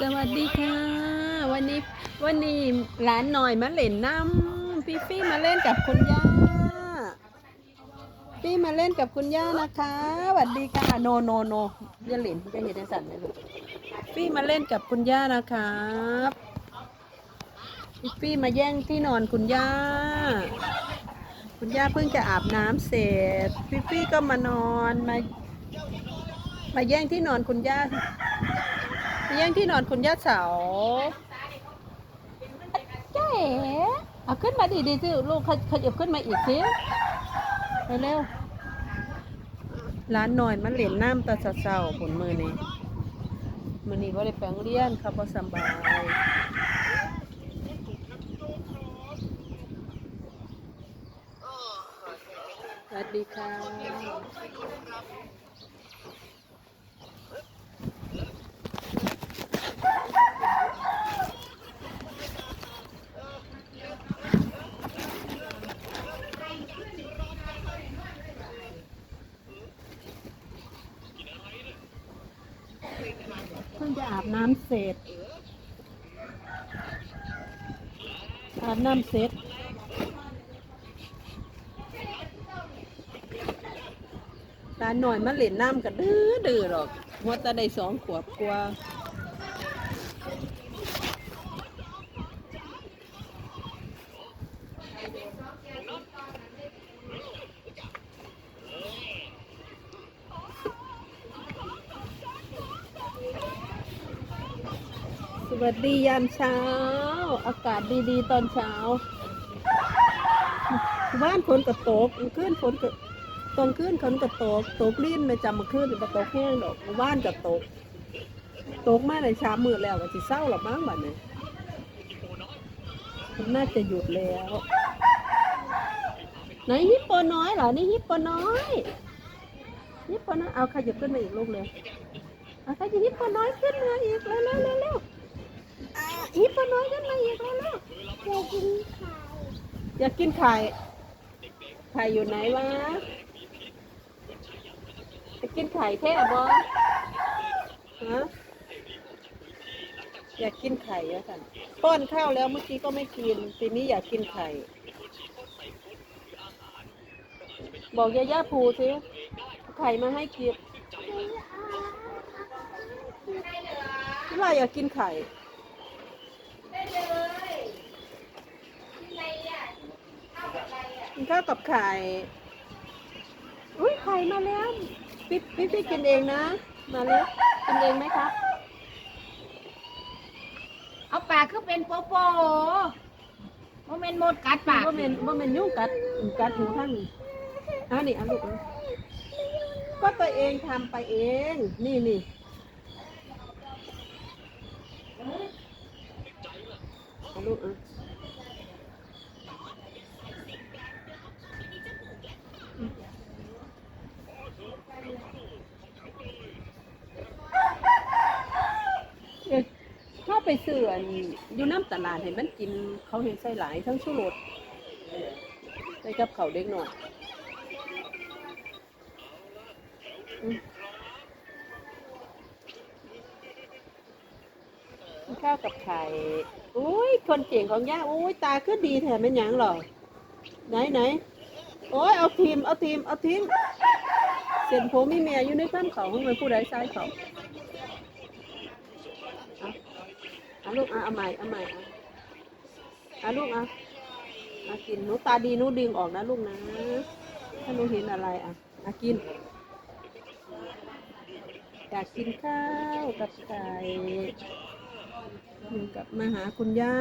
สวัสดีค่ะ วันนี้วันนี้ร้านหน่อยมาเล่นน้ำพี่ฟี่มาเล่นกับคุณย่าพี่มาเล่นกับคุณย่านะคะสวัสดีค่ะโนโนโนอย่าเล่นจะเห็นในสันเลยลูกพี่มาเล่นกับคุณย่านะครับพี่ฟี่มาแย่งที่นอนคุณย่า คุณย่าเพิ่งจะอาบน้ำเสร็จพี่ฟี่ก็มานอนมา มาแย่งที่นอนคุณย่า แย่งที่นอนคุณย่าเสาเจ๊เอาขึ้นมาดีดีสิลูกขยขยับขึ้นมาอีกสิไปเร็วร้านหน่อยมันเหรียญน้ำตาเศร้าๆผลมือนี่มือนี้ก็ได้แปลงเลี้ยนครับพอสบายสวัสดีค่ะ เพิ่งจะอา บน้ำเสร็จอาบน้ำเสร็จตาหน่อยมาเล่นน้ำกันดื้อดื้อหรอกว่าตาได้สองขวบกว่า วัสดียามเช้า อากาศดีๆ ตอนเช้า บ้านฝนกระตกขึ้นฝนกระตอนขึ้นฝนกระตกตกลิ้นไม่จำมาขึ้นกระตกแห้งดอกบ้านกระตก ตกมาในเช้ามืดแล้วก็สิเศร้าหรอมั้งบัดนี้มันน่าจะหยุดแล้วไหนฮิปโปน้อยเหรอนี่ฮิปโปน้อยฮิปโปน้อยเอาขยับขึ้นมาอีกลูกเลยเอาขยับฮิปโปน้อยขึ้นมาอีกเร็วเร็วเร็ว เร็วฮิปโปน้อยขึ้นมาอีกแล้วลูกอยากกินไข่ไข่อยู่ไหนวะจะกินไข่แท้บอฮะอยากกินไข่อะค่ะป้อนข้าวแล้วเมื่อกี้ก็ไม่กินทีนี้อยากกินไข่ บอกย่าย่าภูสิไข่มาให้กินที่ว่าอยากกินไข่ กินข้าวกับไข่ อุ้ยไข่มาแล้วพี่พี่พี่กินเองนะ มาแล้วกินเองไหมครับ เอาปากคือเป็นโปโปโมเมนต์หมดกัดปากว่าเมนว่าเมนยุ่งกัดกัดหูท่านนี่อะนี่เอาลูกก็ตัวเองทำไปเอง นี่นี่เอาลูกอะเอ๊ะเข้า ไปเสื่อนอยู่น้ำตลาดเห็นมันกินเขาเห็นใส่หลายทั้งชูรสใส่กับเขาเด็กหน่อยอข้าวกับไข่อุ้ยคนเก่งของย่าอุ้ยตาขึ้นดีแถมเป็นหยังหรอไหนไหนโอ้ยเอาทีมเอาทีมเอาทิ้งเส้นผมมีเมียอยู่ในข้ามเขาของมันผู้ใดใช้เขาเอา เอาลูกเอาเอาใหม่เอาใหม่เอาเอาลูกเอาเอากินหนูตาดีหนูดึงออกนะลูกนะ ถ้าหนูเห็นอะไรอะเอากิน อยากกินข้าวกับไก่อยู่กับมาหาคุณย่า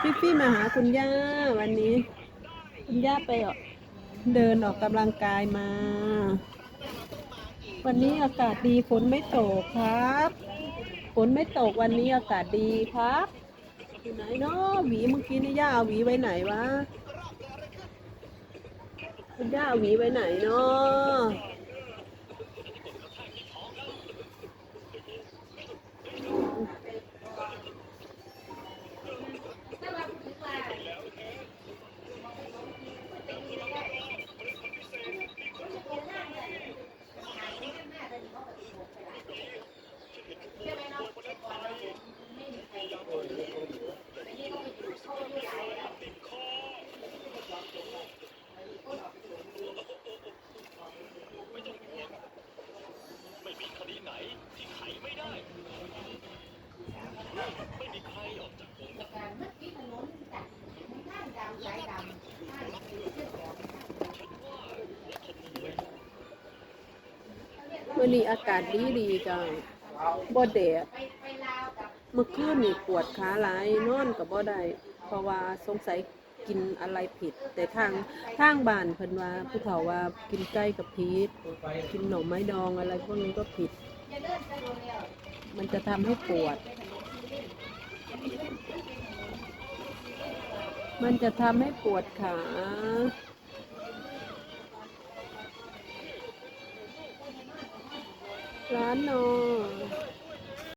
พี่พี่มาหาคุณย่าวันนี้ คุณย่าไปออกเดินออกกำลังกายมา วันนี้อากาศดีฝนไม่ตกครับ ฝนไม่ตกวันนี้อากาศดีครับอยู่ไหนเนาะหวีเมื่อกี้นี่ย่าเอาหวีไว้ไหนวะคุณย่าเอาหวีไว้ไหนเนาะ วันนี้อากาศดีดีจ้าบ่แดดไปไปลาวกับเมื่อคืนนี่ปวดขาหลายนอนก็บ่ได้เพราะว่าสงสัยกินอะไรผิด แต่ทางทางบ้านเพิ่นว่าผู้เฒ่าว่ากินไก่กับพิษกินหน่อไม้ดองอะไรพวกนี้ก็ผิด มันจะทำให้ปวด มันจะทำให้ปวดขา ร้านนอน